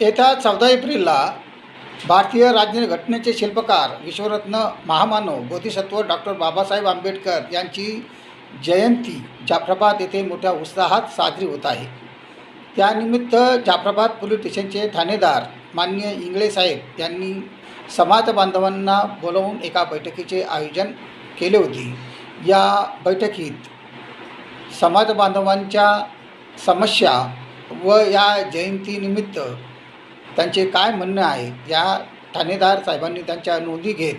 येत्या चौदा एप्रिलला भारतीय राज्यघटनेचे शिल्पकार विश्वरत्न महामानव बोधिसत्व डॉक्टर बाबासाहेब आंबेडकर यांची जयंती जाफराबाद येथे मोठ्या उत्साहात साजरी होत आहे. त्यानिमित्त जाफराबाद पोलीस स्टेशनचे ठाणेदार मान्य इंगळे साहेब यांनी समाज बांधवांना बोलावून एका बैठकीचे आयोजन केले होते. या बैठकीत समाज बांधवांच्या समस्या व या जयंतीनिमित्त त्यांचे काय म्हणणं आहे? या ठाणेदार साहेबांनी त्यांच्या नोंदी घेत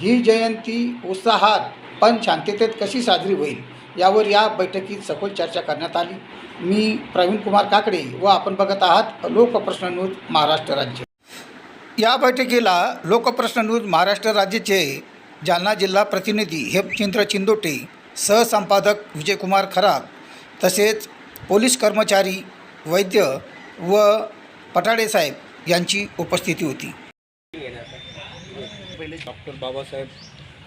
ही जयंती उत्साहात पण शांततेत कशी साजरी होईल? यावर या बैठकीत सखोल चर्चा करण्यात आली. मी प्रवीण कुमार काकडे व आपण बघत आहात लोकप्रश्न न्यूज महाराष्ट्र राज्य. या बैठकीला लोकप्रश्न न्यूज महाराष्ट्र राज्याचे जालना जिल्हा प्रतिनिधी हेमचंद्र चिंदोटे सहसंपादक विजयकुमार खराब तसेच पोलीस कर्मचारी वैद्य व पटाडे साहेब यांची उपस्थिती होती. पहिले डॉक्टर बाबासाहेब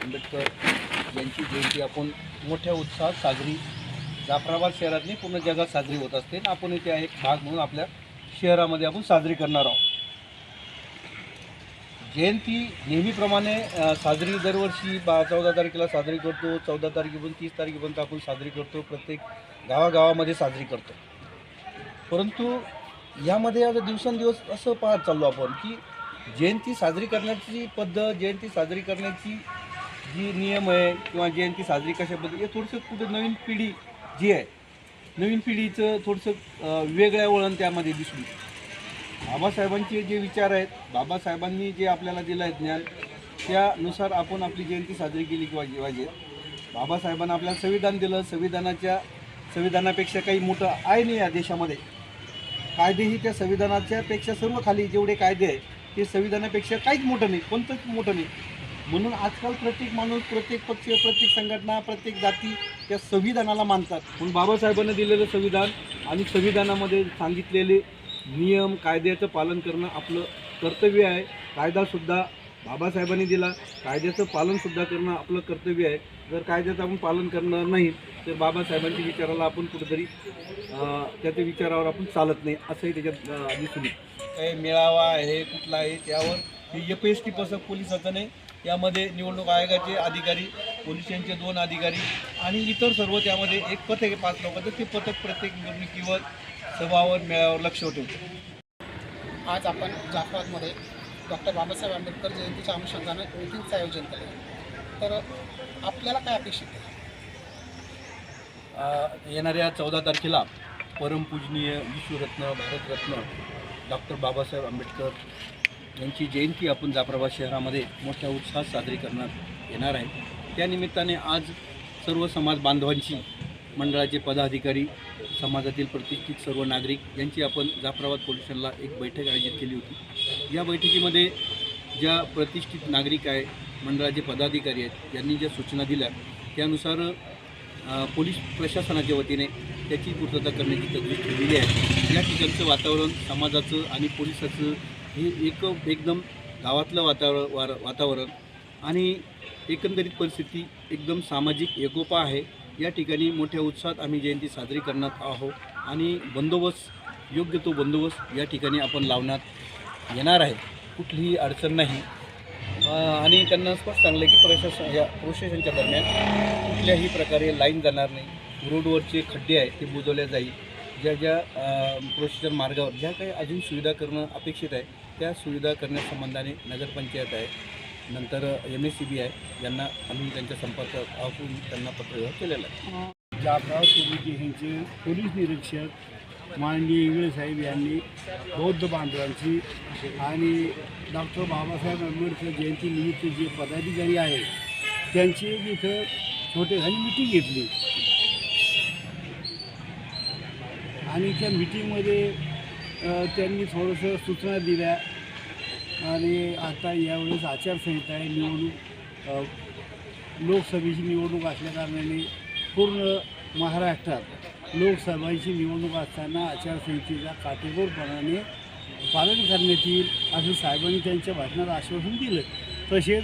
आंबेडकर यांची जयंती आपण मोठ्या उत्साहात साजरी जाफराबाद शहरात पूर्ण जगात साजरी होत असते. आणि आपण इथे एक भाग म्हणून आपल्या शहरामध्ये आपण साजरी करणार आहोत. जयंती नेहमीप्रमाणे साजरी दरवर्षी बा चौदा तारखेला साजरी करतो. चौदा तारखेपासून तीस तारखेपर्यंत आपण साजरी करतो. प्रत्येक गावागावामध्ये साजरी करतो. परंतु यामध्ये आता दिवसेंदिवस असं पाहत चाललो आपण की जयंती साजरी करण्याची पद्धत जयंती साजरी करण्याची जी नियम आहे किंवा जयंती साजरी कशा पद्धती हे थोडंसं कुठं नवीन पिढी जी आहे नवीन पिढीचं थोडंसं वेगळ्या वळण त्यामध्ये दिसून बाबासाहेबांचे जे विचार आहेत बाबासाहेबांनी जे आपल्याला दिलं आहे ज्ञान त्यानुसार आपण आपली जयंती साजरी केली किंवा पाहिजे बाबासाहेबांना आपल्याला संविधान दिलं संविधानाच्या संविधानापेक्षा काही मोठं आहे नाही या देशामध्ये. कायदेही त्या संविधानाच्या पेक्षा सर्व खाली जेवढे कायदे आहे ते संविधानापेक्षा काहीच मोठं नाही कोणतंच मोठं नाही. म्हणून आजकाल प्रत्येक माणूस प्रत्येक पक्ष प्रत्येक संघटना प्रत्येक जाती त्या संविधानाला मानतात. म्हणून बाबासाहेबांनी दिलेलं संविधान आणि संविधानामध्ये सांगितलेले नियम कायद्याचं पालन करणं आपलं कर्तव्य आहे. कायदासुद्धा बाबासाहेबांनी दिला कायद्याचं पालनसुद्धा करणं आपलं कर्तव्य आहे. जर कायद्याचं आपण पालन करणार नाही तर बाबासाहेबांच्या विचाराला आपण कुठेतरी अं, त्याच्या विचारावर आपण चालत नाही असंही त्याच्यात दिसून येतं. काही मेळावा आहे कुठला आहे त्यावर हे एफ एस टी पथक पोलिसाचं नाही. यामध्ये निवडणूक आयोगाचे अधिकारी पोलिसांचे दोन अधिकारी आणि इतर सर्व त्यामध्ये एक पथक आहे पाच लोकांचं. ते पथक प्रत्येक निवडणुकीवर सभावर मेळाव्यावर लक्ष ठेवतं. आज आपण जाफराबादमध्ये डॉक्टर बाबासाहेब आंबेडकर जयंतीच्या अनुषंगानं मीटिंगचं आयोजन केलं. तर आपल्याला काय अपेक्षित आहे? येणाऱ्या चौदा तारखेला परमपूजनीय विश्वरत्न भारतरत्न डॉक्टर बाबासाहेब आंबेडकर यांची जयंती आपण जाफराबाद शहरामध्ये मोठ्या उत्साहात साजरी करण्यात येणार आहे. त्यानिमित्ताने आज सर्व समाज बांधवांची मंडळाचे पदाधिकारी समाजातील प्रतिष्ठित सर्व नागरिक यांची आपण जाफराबाद पोल्युशनला एक बैठक आयोजित केली होती. या बैठकीमध्ये ज्या प्रतिष्ठित नागरिक आहे मंडळाचे पदाधिकारी आहेत यांनी ज्या सूचना दिल्या त्यानुसार पोलीस प्रशासनाच्या वतीने त्याची पूर्तता करण्याची तजवीज ठेवलेली आहे. या ठिकाणचं वातावरण समाजाचं आणि पोलिसाचं हे एक एकदम गावातलं वातावरण वार वातावरण आणि एकंदरीत परिस्थिती एकदम सामाजिक एकोपा आहे. या ठिकाणी मोठ्या उत्साहात आम्ही जयंती साजरी करणार आहोत आणि बंदोबस्त योग्य तो बंदोबस्त या ठिकाणी आपण लावण्यात येणार आहे. कुठलीही अडचण नाही. आणि त्यांना स्पष्ट सांगलं की प्रशासन या प्रोसेशनच्या दरम्यान कुठल्याही प्रकारे लाईन जाणार नाही. रोडवरचे खड्डे आहेत ते बुजवल्या जाईल. ज्या ज्या प्रोसेशन मार्गावर ज्या काही अजून सुविधा करणं अपेक्षित आहे त्या सुविधा करण्यासंबंधाने नगरपंचायत आहे नंतर एम एस सी बी आहे यांना आम्ही त्यांच्या संपर्कात असून त्यांना पत्रव्यवहार केलेला आहे. जाफराव पोलीस स्टेशनचे पोलीस निरीक्षक माननीय इंगळेसाहेब यांनी बौद्ध बांधवांची आणि डॉक्टर बाबासाहेब आंबेडकर जयंतीनिमित्त जे पदाधिकारी आहेत त्यांची एक इथं झाली मिटिंग घेतली. आणि त्या मिटिंगमध्ये त्यांनी थोडंसं सूचना दिल्या. आणि आता यावेळेस आचारसंहिता आहे निवडणूक लोकसभेची निवडणूक असल्याकारणाने पूर्ण महाराष्ट्रात लोकसभेची निवडणूक असताना आचारसंहितेचा काटेकोरपणाने पालन करण्यात येईल असं साहेबांनी त्यांच्या भाषणाला आश्वासन दिलं. तसेच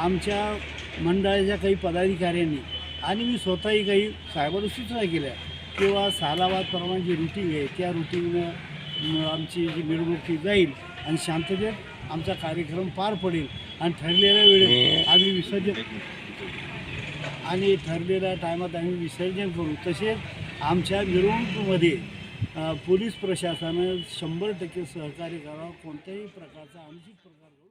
आमच्या मंडळाच्या काही पदाधिकाऱ्यांनी आणि मी स्वतःही काही साहेबांना सूचना केल्या किंवा सहालाबादप्रमाणे जी रुटीन आहे त्या रुटीनं आमची जी मिरवणुकी जाईल आणि शांततेत आमचा कार्यक्रम पार पडेल. आणि ठरलेल्या वेळेत आम्ही विसर्जन आणि ठरलेल्या टायमात आम्ही विसर्जन करू. तसेच आमच्या मिरवणुकीमध्ये पोलीस प्रशासनानं शंभर टक्के सहकार्य करावं कोणत्याही प्रकारचा आमची प्रकार